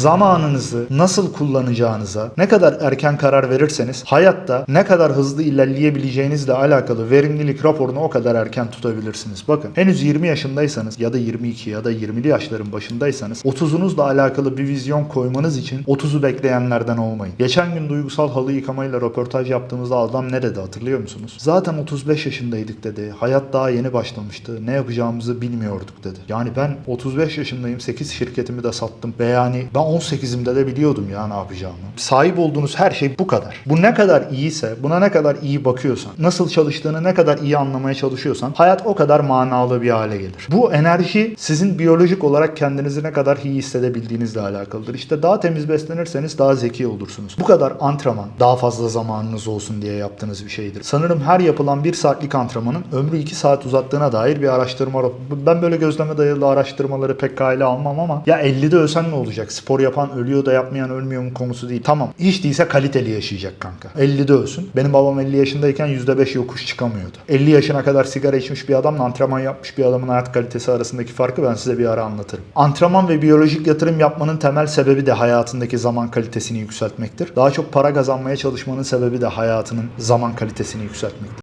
zamanınızı nasıl kullanacağınıza ne kadar erken karar verirseniz hayatta ne kadar hızlı ilerleyebileceğinizle alakalı verimlilik raporunu o kadar erken tutabilirsiniz. Bakın henüz 20 yaşındaysanız ya da 22 ya da 20'li yaşların başındaysanız 30'unuzla alakalı bir vizyon koymanız için 30'u bekleyenlerden olmayın. Geçen gün duygusal halı yıkamayla röportaj yaptığımızda adam ne dedi hatırlıyor musunuz? Zaten 35 yaşındaydık dedi. Hayat daha yeni başlamıştı. Ne yapacağımızı bilmiyorduk dedi. Yani ben 35 yaşındayım. 8 şirketimi de sattım. Ve yani ben 18'imde de biliyordum ya ne yapacağımı. Sahip olduğunuz her şey bu kadar. Bu ne kadar iyiyse, buna ne kadar iyi bakıyorsan, nasıl çalıştığını ne kadar iyi anlamaya çalışıyorsan hayat o kadar manalı bir hale gelir. Bu enerji sizin biyolojik olarak kendinizi ne kadar iyi hissedebildiğinizle alakalıdır. İşte daha temiz beslenirseniz daha zeki olursunuz. Bu kadar antrenman daha fazla zamanınız olsun diye yaptığınız bir şeydir. Sanırım her yapılan bir saatlik antrenmanın ömrü 2 saat uzattığına dair bir araştırma. Ben böyle gözleme dayalı araştırmaları pek kale almam ama ya 50'de ölsen ne olacak? Spor yapan ölüyor da yapmayan ölmüyor mu konusu değil. Tamam hiç değilse kaliteli yaşayacak kanka. 50'de ölsün. Benim babam 50 yaşındayken %5 yokuş çıkamıyordu. 50 yaşına kadar sigara içmiş bir adamla antrenman yapmış bir adamın hayat kalitesi arasındaki farkı ben size bir ara anlatırım. Antrenman ve biyolojik yatırım yapmanın temel sebebi de hayatındaki zaman kalitesini yükseltmektir. Daha çok para kazanmaya çalışmanın sebebi de hayatının zaman kalitesini yükseltmektir.